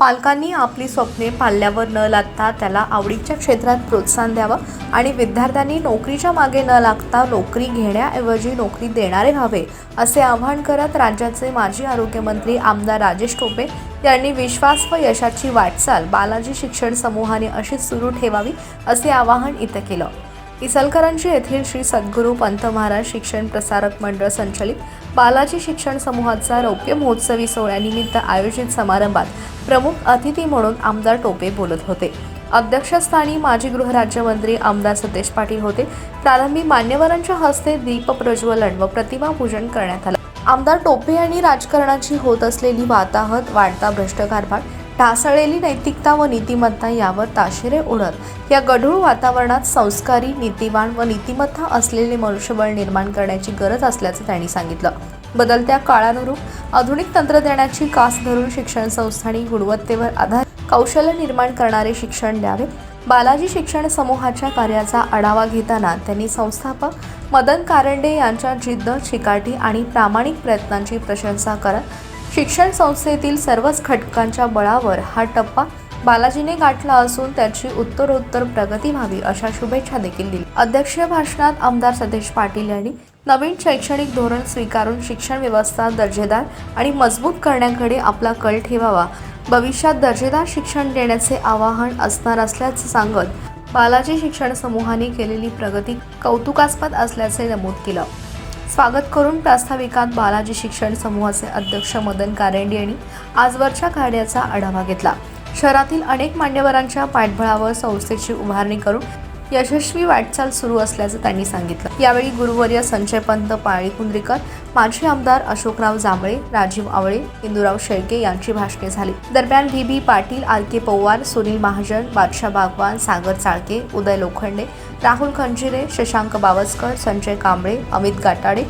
पालकांनी आपली स्वप्ने पाल्यावर न लागता त्याला आवडीच्या क्षेत्रात प्रोत्साहन द्यावं आणि विद्यार्थ्यांनी नोकरीच्या मागे न लागता नोकरी घेण्याऐवजी नोकरी देणारे व्हावे असे आवाहन करत राज्याचे माजी आरोग्यमंत्री आमदार राजेश टोपे यांनी विश्वास व यशाची वाटचाल बालाजी शिक्षण समूहाने अशीच सुरू ठेवावी असे आवाहन इथं केलं. इचलकरंजी येथील श्री सद्गुरू पंत महाराज शिक्षण प्रसारक मंडळ संचलित बालाजी शिक्षण समूहाचा रौप्य महोत्सवी सोहळ्यानिमित्त आयोजित समारंभात प्रमुख अतिथी म्हणून आमदार टोपे बोलत होते. अध्यक्षस्थानी माजी गृहराज्यमंत्री आमदार सतेज पाटील होते. प्रारंभी मान्यवरांच्या हस्ते दीप प्रज्वलन व प्रतिमा पूजन करण्यात आलं. आमदार टोपे यांनी राजकारणाची होत असलेली वाताहत वाढता भ्रष्ट कारभार ढासळलेली नैतिकता व नीतिमत्ता यावर ताशेरे उडत. या गढूळ वातावरणात संस्कारी नीतिवान व नीतिमत्ता असलेले मनुष्यबळ निर्माण करण्याची गरज असल्याचं त्यांनी सांगितलं. बदलत्या काळानुरूप आधुनिक तंत्रज्ञानाची कास धरून शिक्षण संस्थांनी गुणवत्तेवर आधार कौशल्य निर्माण करणारे शिक्षण द्यावे. बालाजी शिक्षण समूहाच्या कार्याचा आढावा घेताना त्यांनी संस्थापक मदन कारंडे यांच्या जिद्द चिकाटी आणि प्रामाणिक प्रयत्नांची प्रशंसा करत शिक्षण संस्थेतील सर्वच घटकांच्या बळावर हा टप्पा बालाजीने गाठला असून त्याची उत्तरोत्तर प्रगती व्हावी अशा शुभेच्छा देखील दिली अध्यक्षीय भाषणात आमदार सतेज पाटील यांनी नवीन शैक्षणिक धोरण स्वीकारून शिक्षण व्यवस्था दर्जेदार आणि मजबूत करण्याकडे आपला कल ठेवावा. भविष्यात दर्जेदार शिक्षण देण्याचे आवाहन असणार असल्याचं सांगत बालाजी शिक्षण समूहाने केलेली प्रगती कौतुकास्पद असल्याचे नमूद केलं. स्वागत करून प्रास्ताविकात बालाजी शिक्षण समूहाचे अध्यक्ष मदन कारंडे यांनी आजवरच्या कार्याचा आढावा घेतला. शहरातील अनेक मान्यवरांच्या पाठबळावर संस्थेची उभारणी करून यशस्वी वाटचाल सुरू असल्याचं त्यांनी सांगितलं. यावेळी गुरुवर्य संजय पंत पाळीकुंद्रीकर माजी आमदार अशोकराव जांभळे राजीव आवळे इंदुराव शेळके यांची भाषणे झाली. दरम्यान V. B. Patil R. K. Pawar Sunil Mahajan Badshah Bagwan Sagar Chalke उदय लोखंडे राहुल खंजिरे शशांक बावस्कर संजय कांबळे अमित गाटाडे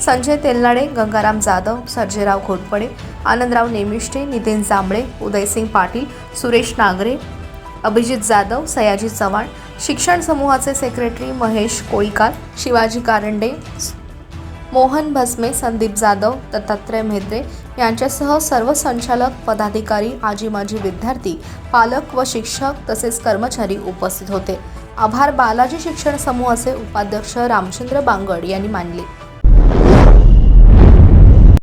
संजय तेलनाडे गंगाराम जाधव सर्जेराव घोटपडे आनंदराव नेमिष्टे नितीन जांभळे उदयसिंग पाटील सुरेश नागरे अभिजित जाधव सयाजी चव्हाण शिक्षण समूहाचे सेक्रेटरी महेश कोळीकार शिवाजी कारंडे मोहन भस्मे संदीप जाधव दत्तात्रय म्हेत्रे यांच्यासह सर्व संचालक पदाधिकारी आजी माजी विद्यार्थी पालक व शिक्षक तसेच कर्मचारी उपस्थित होते. आभार बालाजी शिक्षण समूहाचे उपाध्यक्ष रामचंद्र बांगड यांनी मानले.